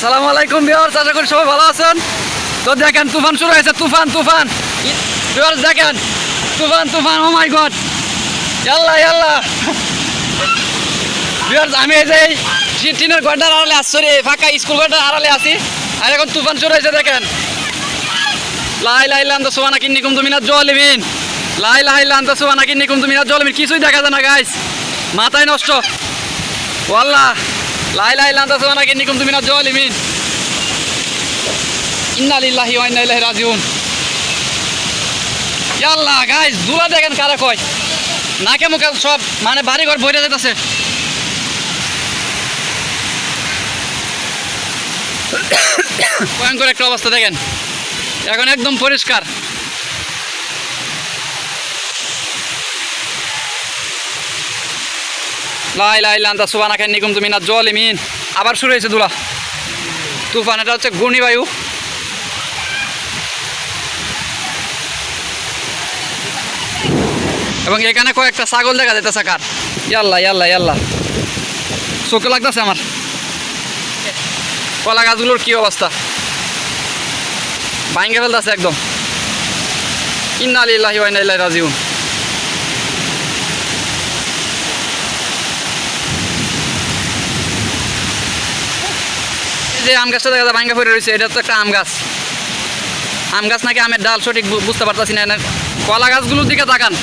আসসালামু আলাইকুম বিহার আশা করি সবাই ভালো আছেন। তো দেখেন, তুফান শুরু হয়েছে, তুফান তুফান। বিহার দেখেন, তুফান তুফান ও মাই গড ইয়াল্লা ইয়াল্লা বিহার আমি এই যে টিনের ঘরটার আড়ালে আসছি ফাঁকা স্কুল ঘরটার আড়ালে আছি। আর এখন তুফান শুরু হয়েছে, দেখেন। লাই লাই লান তো সোয়ানা কিন্নি তুমি না জলিমিন। লাই লাই লান তো সোয়ানা কিন্নি কুম তুমি না জলিমিন। কিছুই দেখা যায় না গাইস মাথায় নষ্ট। ওয়াল্লাহ। লাই লাই সোয়ানা কিন্নি কুম তুমি না জলিমিন ইন্না লিল্লাহি ওয়া ইন্না ইলাইহি রাজিউন। ইয়াল্লাহ গাইস, দুলা দেখেন কারা কয়। নাকে মুখে সব মানে বাড়ি ঘর বইরে যেতেছে ভয়ঙ্কর একটা অবস্থা দেখেন। এখন একদম পরিষ্কার। লাই লাই লান্তা সুবানা খান নিকুম তুমি না, জল ইমিন আবার শুরু হয়েছে দুলা। তুফান, এটা হচ্ছে ঘূর্ণিবায়ু এবং এখানে কয়েকটা ছাগল দেখা যাইতেছে কার। ইয়াল্লা ইয়াল্লা ইয়াল্লা। চোখে লাগতেছে আমার। কলা গাছগুলোর কি অবস্থা? ভাঙ্গে ফেলতেছে একদম। ইন্না লিল্লাহি ওয়া ইন্না ইলাইহি রাজিউন। যে আম গাছটা দেখা যায় ভাঙ্গা পড়ে রয়েছে, এটা তো একটা আম গাছ। আম গাছ নাকি আমের ডাল সঠিক বুঝতে পারতাছি না কলা গাছগুলোর দিকে তাকান।